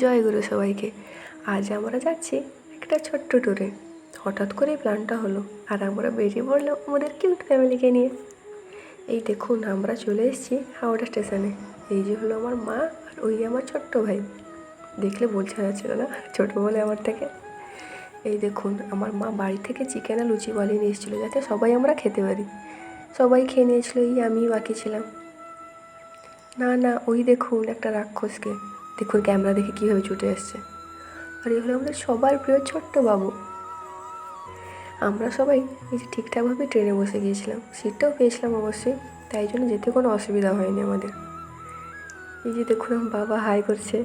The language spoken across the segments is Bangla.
জয় গুরু সবাইকে। আজ আমরা যাচ্ছি একটা ছোট্ট ট্যুরে হঠাৎ করেই প্ল্যানটা হলো, আর আমরা বেরিয়ে পড়ল আমাদের কিউট ফ্যামিলিকে নিয়ে। এই দেখুন, আমরা চলে এসেছি হাওড়া স্টেশনে। এই যে হলো আমার মা আর ওই আমার ছোট্ট ভাই। দেখলে বোঝা যাচ্ছিল না, ছোটো বলে আমার থেকে। এই দেখুন, আমার মা বাড়ি থেকে চিকেন আর লুচি বানিয়ে নিয়ে এসেছিল যাতে সবাই আমরা খেতে পারি। সবাই খেয়ে নিয়েছিল, এই আমি বাকি ছিলাম। না না, ওই দেখুন একটা রাক্ষসকে। দেখুন ক্যামেরা দেখে কীভাবে ছুটে আসছে। আর এই হলো আমাদের সবার প্রিয় ছোট্ট বাবু আমরা সবাই এই যে ঠিকঠাকভাবে ট্রেনে বসে গিয়েছিলাম, সিটটাও পেয়েছিলাম অবশ্যই, তাই জন্য যেতে কোনো অসুবিধা হয়নি আমাদের। এই যে দেখুন, আমার বাবা হাই করছে।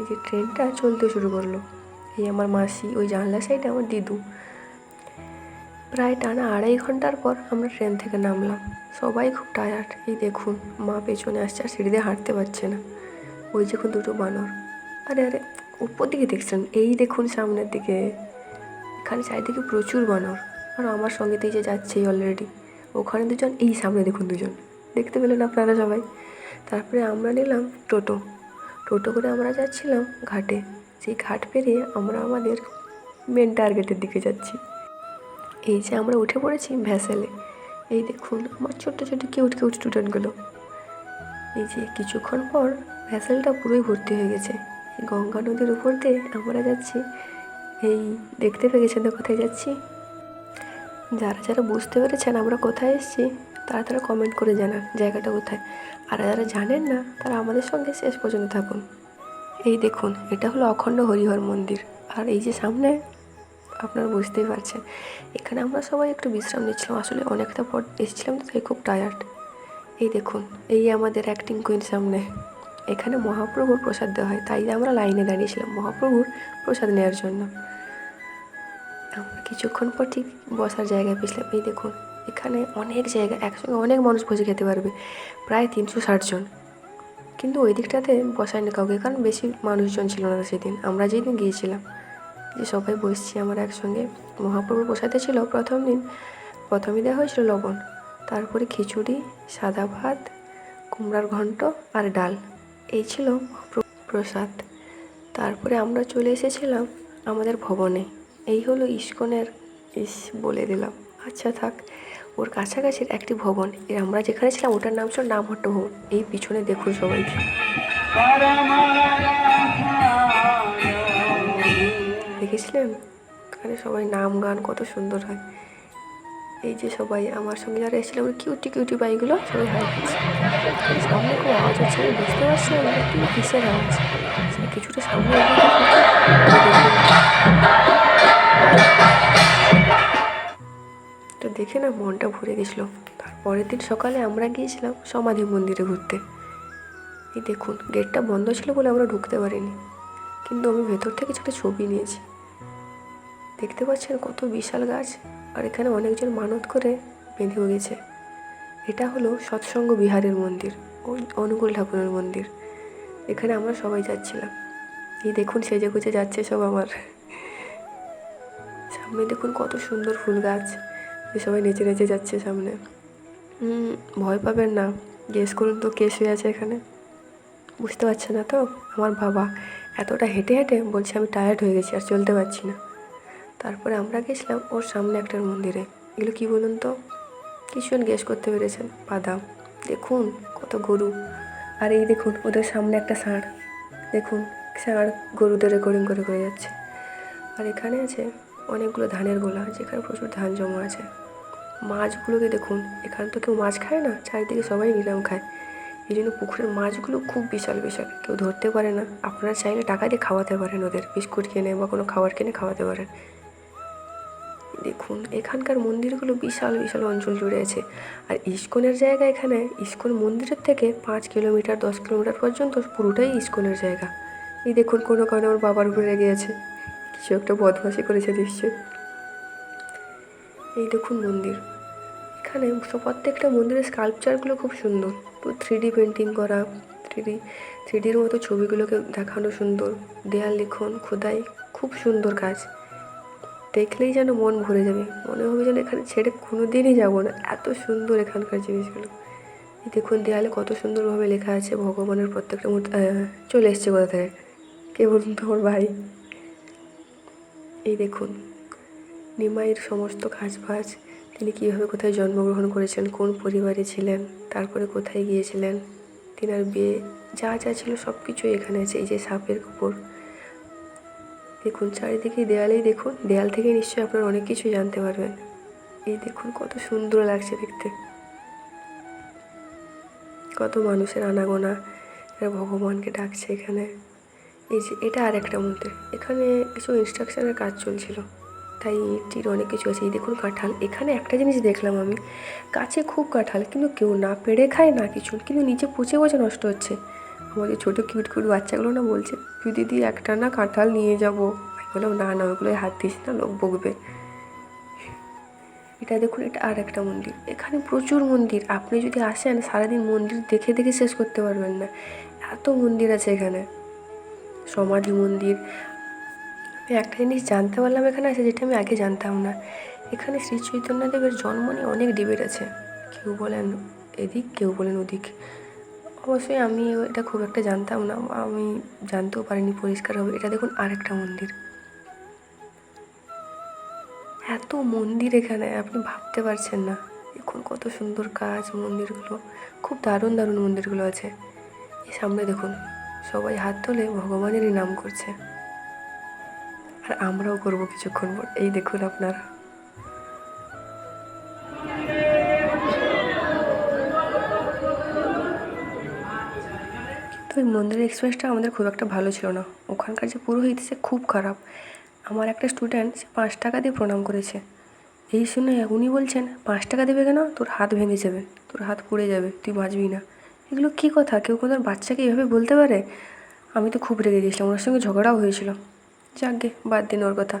এই যে ট্রেনটা চলতে শুরু করল। এই আমার মাসি, ওই জানলা সাইডে আমার দিদু। প্রায় টানা আড়াই ঘণ্টার পর আমরা ট্রেন থেকে নামলাম। সবাই খুব টায়ার্ড এই দেখুন, মা পেছনে আসছে আর সিঁড়ি দিয়ে হাঁটতে পারছে না। ওই দেখুন দুটো বানর। আরে আরে, উপর দিকে দেখছেন? এই দেখুন সামনের দিকে। এখানে চারিদিকে প্রচুর বানর। আর আমার সঙ্গেতেই যে যাচ্ছেই অলরেডি ওখানে দুজন, এই সামনে দেখুন দুজন। দেখতে পেলেন আপনারা সবাই? তারপরে আমরা নিলাম টোটো। টোটো করে আমরা যাচ্ছিলাম ঘাটে। সেই ঘাট পেরিয়ে আমরা আমাদের মেন টার্গেটের দিকে যাচ্ছি। এই যে আমরা উঠে পড়েছি ভ্যাসেলে এই দেখুন, আমার ছোট্ট ছোট্ট কিউট কিউট স্টুডেন্টগুলো এই যে কিছুক্ষণ পর ভ্যাসেলটা পুরোই ভর্তি হয়ে গেছে। গঙ্গা নদীর উপর দিয়ে আমরা যাচ্ছি। এই দেখতে পেয়ে গেছেন কোথায় যাচ্ছি? যারা যারা বুঝতে পেরেছেন আমরা কোথায় এসেছি, তারা তারা কমেন্ট করে জানান জায়গাটা কোথায়। আর যারা জানেন না, তারা আমাদের সঙ্গে শেষ পর্যন্ত থাকুন। এই দেখুন, এটা হলো অখণ্ড হরিহর মন্দির। আর এই যে সামনে, আপনারা বুঝতেই পারছেন। এখানে আমরা সবাই একটু বিশ্রাম নিচ্ছিলাম। আসলে অনেকটা পর এসেছিলাম তো তাই খুব টায়ার্ড এই দেখুন, এই আমাদের অ্যাক্টিং কুইন সামনে। এখানে মহাপ্রভুর প্রসাদ দেওয়া হয়। তাই আমরা লাইনে দাঁড়িয়েছিলাম মহাপ্রভুর প্রসাদ নেওয়ার জন্য। আমরা কিছুক্ষণ পর ঠিক বসার জায়গায় পেয়েছিলাম। এই দেখুন, এখানে অনেক জায়গা, একসঙ্গে অনেক মানুষ বসে খেতে পারবে, প্রায় তিনশো ষাটজন কিন্তু ওই দিকটাতে বসায়নি কাউকে, কারণ বেশি মানুষজন ছিল না সেদিন। আমরা যেই দিন গিয়েছিলাম যে সবাই বসছি আমরা একসঙ্গে মহাপ্রভুর প্রসাদে ছিল প্রথম দিন। প্রথমে দেওয়া হয়েছিল লবণ, তারপরে খিচুড়ি, সাদা ভাত, কুমড়ার ঘন্ট আর ডাল। এই ছিল প্রসাদ। তারপরে আমরা চলে এসেছিলাম আমাদের ভবনে। এই হলো ইস্কনের ইস বলে দিলাম। আচ্ছা থাক, ওর কাছাকাছির একটি ভবন। এর আমরা যেখানে ছিলাম ওটার নাম ছিল নামহট্ট ভবন এই পিছনে দেখুন সবাইকে দেখেছিলেন? এখানে সবাই নাম গান কত সুন্দর হয়। এই যে সবাই আমার সঙ্গে যারা এসেছিল ওই কিউটি কিউটি বাইকগুলো সবাই হাই করছে। সামনে খুব আওয়াজ হচ্ছে, আমি বুঝতে পারছি আমার কি কিসের আওয়াজ? সে কিছুটা সামনে তো দেখে না, মনটা ভরে গেছিল। তারপরের দিন সকালে আমরা গিয়েছিলাম সমাধি মন্দিরে ঘুরতে। এই দেখুন গেটটা বন্ধ ছিল বলে আমরা ঢুকতে পারিনি। কিন্তু আমি ভেতর থেকে ছোটো ছবি নিয়েছি। দেখতে পাচ্ছেন কত বিশাল গাছ। আর এখানে অনেকজন মানত করে বেঁধেও গেছে। এটা হলো সৎসঙ্গ বিহারের মন্দির, ওই অনুকূল ঠাকুরের মন্দির। এখানে আমরা সবাই যাচ্ছিলাম। এই দেখুন সেজে গুজে যাচ্ছে সব আমার। সামনে দেখুন কত সুন্দর ফুল গাছ। যে সবাই নেচে নেচে যাচ্ছে সামনে। ভয় পাবেন না। গেস করুন তো কে শুয়ে আছে এখানে। বুঝতে পারছে না তো? আমার বাবা এতটা হেঁটে হেঁটে বলছে আমি টায়ার্ড হয়ে গেছি আর চলতে পারছি না। তারপরে আমরা গেছিলাম ওর সামনে একটা মন্দিরে। এগুলো কি বলুন তো? কিছুজন গেস করতে পেরেছেন। বাদাম দেখুন, কত গরু। আর এই দেখুন, ওদের সামনে একটা ষাঁড়। দেখুন, ষাঁড় গরুদের রেকর্ডিং করে করে যাচ্ছে। আর এখানে আছে অনেকগুলো ধানের গোলা, যেখানে প্রচুর ধান জমা আছে। মাছগুলোকে দেখুন, এখানে তো কেউ মাছ খায় না, চারিদিকে সবাই নিলাম খায়। এই জন্য পুকুরের মাছগুলো খুব বিশাল বিশাল। কেউ ধরতে পারে না। আপনারা চাইলে টাকা দিয়ে খাওয়াতে পারেন ওদের। বিস্কুট কিনে বা কোনো খাবার কিনে খাওয়াতে পারেন। দেখুন, এখানকার মন্দিরগুলো বিশাল বিশাল অঞ্চল জুড়ে আছে। আর ইস্কনের জায়গা এখানে, ইস্কন মন্দিরের থেকে পাঁচ কিলোমিটার, দশ কিলোমিটার পর্যন্ত পুরোটাই ইস্কনের জায়গা। এই দেখুন, কোনো কারণে আমার বাবার উপরে রেগে আছে। কিছু একটা বদমাশি করেছে নিশ্চয় এই দেখুন মন্দির। এখানে প্রত্যেকটা মন্দিরের স্কাল্পচারগুলো খুব সুন্দর। থ্রি ডি পেন্টিং করা থ্রি ডি থ্রি ডির মতো ছবিগুলোকে দেখানো সুন্দর। দেয়াল লিখন, খোদাই, খুব সুন্দর কাজ। দেখলেই যেন মন ভরে যাবে। মনে হবে যেন এখানে ছেড়ে কোনো দিনই যাব না। এত সুন্দর এখানকার জিনিসগুলো। দেখুন দেয়ালে কত সুন্দরভাবে লেখা আছে, ভগবানের প্রত্যেকটা মূর্তি চলে এসছে কোথা থেকে? কে বলুন তো ওর ভাই? এই দেখুন, নিমাইয়ের সমস্ত কাজবাজ, তিনি কীভাবে কোথায় জন্মগ্রহণ করেছেন, কোন পরিবারে ছিলেন, তারপরে কোথায় গিয়েছিলেন, তিনার বিয়ে, যা যা ছিল সব কিছুই এখানে আছে, এই যে সাপের উপর দেখুন, চারিদিকে দেয়ালেই দেখুন, দেয়াল থেকে নিশ্চয়ই আপনারা অনেক কিছু জানতে পারবেন। এই দেখুন, কত সুন্দর লাগছে দেখতে। কত মানুষের আনাগোনা ভগবানকে ডাকছে এখানে। এই যে, এটা আর একটা মন্দির। এখানে কিছু ইনস্ট্রাকশনের কাজ চলছিল। তাই ইটির অনেক কিছু আছে। এই দেখুন, কাঁঠাল। এখানে একটা জিনিস দেখলাম আমি। কাছে খুব কাঁঠাল, কিন্তু কেউ না পেড়ে খায়, না কিছু। কিন্তু নিচে পচে পচে নষ্ট হচ্ছে। আমাদের ছোটো কিউট কিউট বাচ্চাগুলো না বলছে, তুই দিদি একটা না কাঁঠাল নিয়ে যাব। আমি বললাম, না না ওইগুলোই হাত দিস না, লোক বকবে। এটা দেখুন, এটা আর একটা মন্দির। এখানে প্রচুর মন্দির। আপনি যদি আসেন, সারাদিন মন্দির দেখে দেখে শেষ করতে পারবেন না। এত মন্দির আছে এখানে। সমাধি মন্দির। আমি একটা জিনিস জানতে পারলাম এখানে আছে, যেটা আমি আগে জানতাম না। এখানে শ্রী চৈতন্যদেবের জন্ম নিয়ে অনেক ডিবেট আছে। কেউ বলেন এদিক, কেউ বলেন ওদিক। অবশ্যই আমি এটা খুব একটা জানতাম না, আমি জানতেও পারিনি পরিষ্কার হবে এটা দেখুন আরেকটা মন্দির। এত মন্দির এখানে, আপনি ভাবতে পারছেন না। এখন কত সুন্দর কাজ মন্দিরগুলো, খুব দারুণ দারুণ মন্দিরগুলো আছে। এই সামনে দেখুন, সবাই হাত তুলে ভগবানেরই নাম করছে। আর আমরাও করব কিছুক্ষণ পর। এই দেখুন আপনারা। কিন্তু ওই মন্দিরের এক্সপিরিয়েন্সটা আমাদের খুব একটা ভালো ছিল না। ওখানকার যে পুরোহিত সে খুব খারাপ। আমার একটা স্টুডেন্ট সে পাঁচ টাকা দিয়ে প্রণাম করেছে। এই শুনে উনি বলছেন, পাঁচ টাকা দেবে কেন? তোর হাত ভেঙে যাবে। তোর হাত পুড়ে যাবে। তুই বাঁচবি না। এগুলো কী কথা? কেউ কোনো বাচ্চাকে এভাবে বলতে পারে? আমি তো খুব রেগে গেছিলাম ওনার সঙ্গে ঝগড়াও হয়েছিল। যাকগে, বাদ দিন ওর কথা।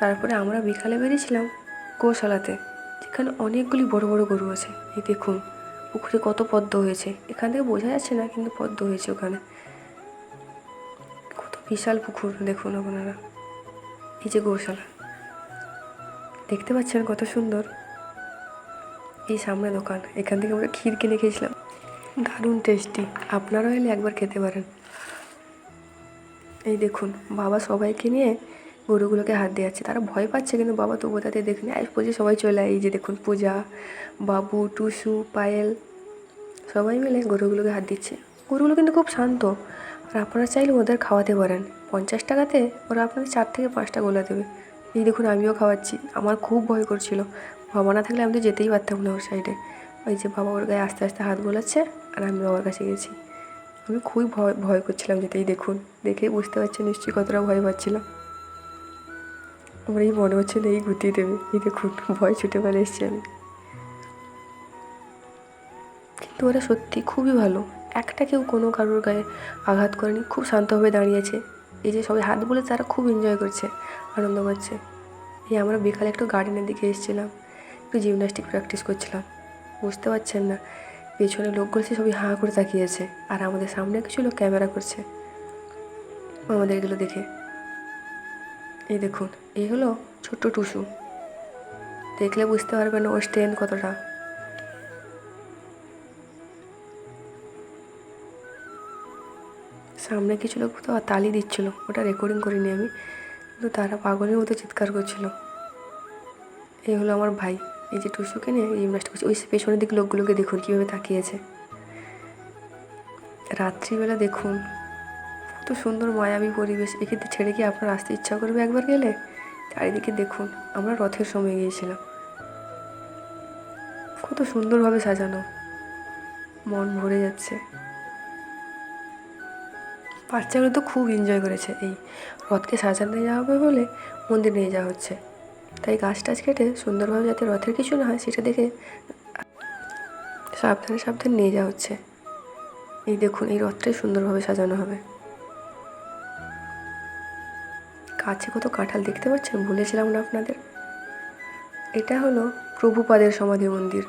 তারপরে আমরা বিকালে বেরিয়েছিলাম গোশালাতে, যেখানে অনেকগুলি বড় বড় গরু আছে। এই দেখুন। পুকুরে কত পদ্ম হয়েছে? এখান থেকে বোঝা যাচ্ছে না কিন্তু পদ্ম হয়েছে ওখানে। কত বিশাল পুকুর, দেখুন আপনারা। এই যে গোশালা। দেখতে পাচ্ছেন কত সুন্দর? এই সামনে দোকান। এখান থেকে আমরা ক্ষীর কিনে খেয়েছিলাম। দারুণ টেস্টি আপনারাও এলে একবার খেতে পারেন। এই দেখুন, বাবা সবাইকে নিয়ে গরুগুলোকে হাত দিয়েছে তারা ভয় পাচ্ছে কিন্তু, বাবা তবু তাদের দেখুন আজ পুজো সবাই চলে এই যে দেখুন, পূজা, বাবু, টুসু, পায়েল, সবাই মিলে গরুগুলোকে হাত দিচ্ছে। গরুগুলো কিন্তু খুব শান্ত। আর আপনারা চাইলে ওদের খাওয়াতে পারেন। পঞ্চাশ টাকাতে ওরা আপনাদের চার থেকে পাঁচটা গোলা দেবে। এই দেখুন, আমিও খাওয়াচ্ছি। আমার খুব ভয় করছিল। বাবা না থাকলে আমি তো যেতেই পারতাম না ওর সাইডে। ওই যে বাবা ওর গায়ে আস্তে আস্তে হাত বোলাচ্ছে আর আমি বাবার কাছে গেছি। আমি খুবই ভয় ভয় করছিলাম যেতেই দেখুন। দেখেই বুঝতে পারছি নিশ্চয়ই কতটা ভয় পাচ্ছিলাম আমার এই মনে হচ্ছে না এই গুটিয়ে দেবে এই দেখুন ভয় ছুটে পালে এসছি আমি। কিন্তু ওরা সত্যি খুবই ভালো। একটা কেউ কোনো কারোর গায়ে আঘাত করেনি, খুব শান্তভাবে দাঁড়িয়েছে। এই যে সবাই হাত বলে তারা খুব এনজয় করছে, আনন্দ করছে। এই আমরা বিকালে একটু গার্ডেনের দিকে এসেছিলাম, একটু জিমনাস্টিক প্র্যাকটিস করছিলাম। বুঝতে পারছেন না, পেছনে লোকগুলো সবাই হাঁ করে তাকিয়েছে, আর আমাদের সামনে কিছু লোক ক্যামেরা করছে। আমাদের এগুলো দেখে। এই দেখুন এই হলো ছোট্ট টুসু। দেখলে বুঝতে পারবেন ওর স্ট্রেন কতটা। সামনে কিছু লোক তো তালি দিচ্ছিল, ওটা রেকর্ডিং করিনি আমি, কিন্তু তারা পাগলের মতো চিৎকার করছিল। এই হলো আমার ভাই, এই যে টুসুকে নিয়ে জিমনাস্ট করছে। ওই পেছনের দিক লোকগুলোকে দেখুন, কীভাবে তাকিয়েছে। রাত্রিবেলা দেখুন, কত সুন্দর মায়াবী পরিবেশ। এক্ষেত্রে ছেড়ে কি আপনার আসতে ইচ্ছা করবে একবার গেলে? চারিদিকে দেখুন, আমরা রথের সময় গিয়েছিলাম। কত সুন্দরভাবে সাজানো। মন ভরে যাচ্ছে। বাচ্চাগুলো তো খুব এনজয় করেছে। এই রথকে সাজানো যাওয়া হবে বলে মন্দির নিয়ে যাওয়া হচ্ছে। তাই গাছ টাছ কেটে সুন্দরভাবে যাতে রথের কিছু না হয়, সেটা দেখে সাবধানে সাবধানে নিয়ে যাওয়া হচ্ছে। এই দেখুন, এই রথটাই সুন্দরভাবে সাজানো হবে। কাছে কত কাঁঠাল দেখতে পাচ্ছেন? বলেছিলাম না আপনাদের। এটা হলো প্রভুপাদের সমাধি মন্দির।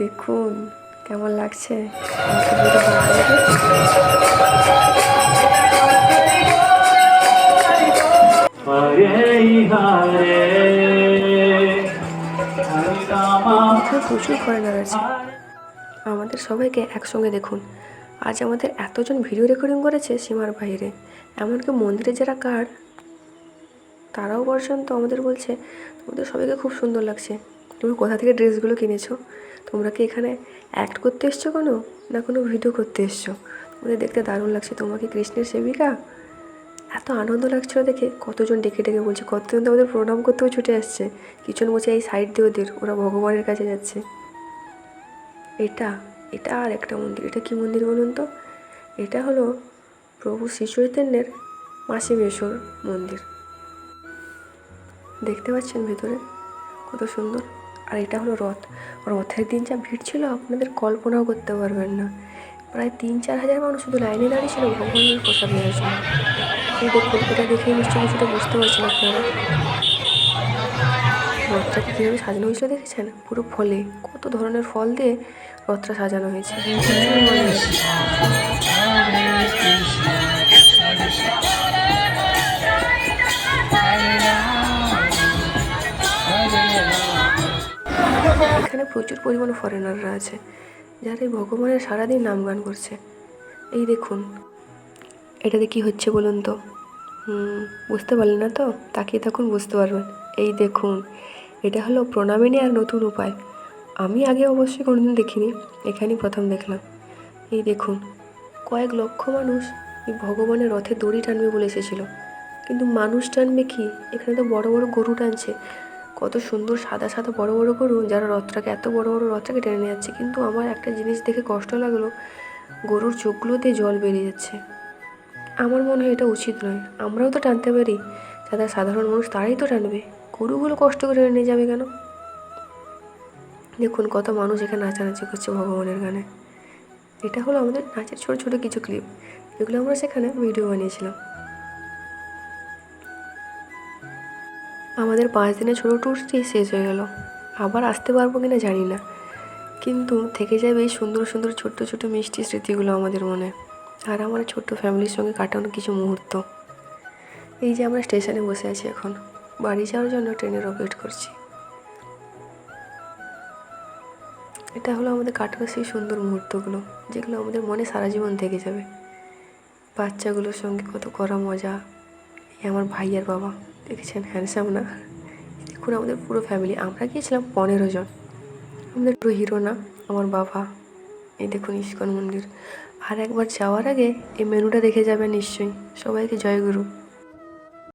দেখুন, কেমন লাগছে? প্রচুর ফরেনার আছে। আমাদের সবাইকে একসঙ্গে দেখুন। আজ আমাদের এতজন ভিডিও রেকর্ডিং করেছে সীমার বাইরে এমনকি মন্দিরে যারা গার্ড তারাও পর্যন্ত আমাদের বলছে, তোমাদের সবাইকে খুব সুন্দর লাগছে। তুমি কোথা থেকে ড্রেসগুলো কিনেছো? তোমরা কি এখানে অ্যাক্ট করতে এসছো কোনো? না কোনো ভিডিও করতে এসছো? তোমাদের দেখতে দারুণ লাগছে। তোমরা কি কৃষ্ণের সেবিকা? এত আনন্দ লাগছিল দেখে। কতজন ডেকে ডেকে বলছে, কতজন তো আমাদের প্রণাম করতেও ছুটে আসছে। কিছু বলছে এই সাইড দিয়ে ওদের। ওরা ভগবানের কাছে যাচ্ছে। এটা এটা আর একটা মন্দির। এটা কি মন্দির বলুন তো? এটা হলো প্রভু শ্রী চৈতন্যের মাসি মন্দির। দেখতে পাচ্ছেন ভেতরে? কত সুন্দর। আর এটা হলো রথ। রথের দিন যা ভিড় ছিল, আপনাদের কল্পনাও করতে পারবেন না। প্রায় তিন, চার হাজার মানুষ শুধু লাইনে দাঁড়িয়েছিল ভগবানের প্রসাদ নেওয়ার জন্য। এই এটা দেখেই নিশ্চয়ই কিছুটা বুঝতে পারছেন আপনারা। রথটাকে কীভাবে সাজানো হয়েছিল দেখেছেন? পুরো ফলে। কত ধরনের ফল দিয়ে রথটা সাজানো হয়েছে। এখানে প্রচুর পরিমাণে ফরেনাররা আছে, যারা এই ভগবানের সারাদিন নাম গান করছে। এই দেখুন, এটাতে কি হচ্ছে বলুন তো? বুঝতে পারলেন না তো? তাকিয়ে তখন বুঝতে পারবেন। এই দেখুন, এটা হলো প্রণামী নেওয়ার নতুন উপায়। আমি আগে অবশ্যই কোনোদিন দেখিনি, এখানেই প্রথম দেখলাম। এই দেখুন, কয়েক লক্ষ মানুষ এই ভগবানের রথে দড়ি টানবে বলে এসেছিল। কিন্তু মানুষ টানবে কি? এখানে তো বড় বড় গরু টানছে। কত সুন্দর সাদা সাদা বড় বড় গরু যারা রথটাকে এত বড় বড় রথটাকে টেনে নিয়ে যাচ্ছে। কিন্তু আমার একটা জিনিস দেখে কষ্ট লাগল, গরুর চোখগুলোতে জল বেরিয়ে যাচ্ছে। আমার মনে হয় এটা উচিত নয়। আমরাও তো টানতে পারি। যারা সাধারণ মানুষ, তারাই তো টানবে। গরুগুলো কষ্ট করে নিয়ে যাবে কেন? দেখুন, কত মানুষ এখানে নাচানাচি করছে ভগবানের গানে। এটা হলো আমাদের নাচের ছোটো ছোটো কিছু ক্লিপ এগুলো আমরা সেখানে ভিডিও বানিয়েছিলাম। আমাদের পাঁচ দিনের ছোটো ট্যুরটি শেষ হয়ে গেল। আবার আসতে পারব কিনা জানি না। কিন্তু থেকে যাবে এই সুন্দর সুন্দর ছোট্ট ছোট্ট মিষ্টি স্মৃতিগুলো আমাদের মনে। আর আমার ছোট্ট ফ্যামিলির সঙ্গে কাটানো কিছু মুহূর্ত। এই যে আমরা স্টেশনে বসে আছি এখন। বাড়ি যাওয়ার জন্য ট্রেনের ওয়েট করছি। এটা হলো আমাদের কাটানো সেই সুন্দর মুহূর্তগুলো, যেগুলো আমাদের মনে সারা জীবন থেকে যাবে। বাচ্চাগুলোর সঙ্গে কত করা মজা। এই আমার ভাই আর বাবা। দেখেছেন হ্যান্ডসাম না দেখুন আমাদের পুরো ফ্যামিলি আমরা গিয়েছিলাম পনেরো জন। আমাদের পুরো হিরো না, আমার বাবা। এই দেখুন ইস্কন মন্দির। আর একবার যাওয়ার আগে এই মেনুটা দেখে যাবেন নিশ্চয়ই। সবাইকে জয়গুরু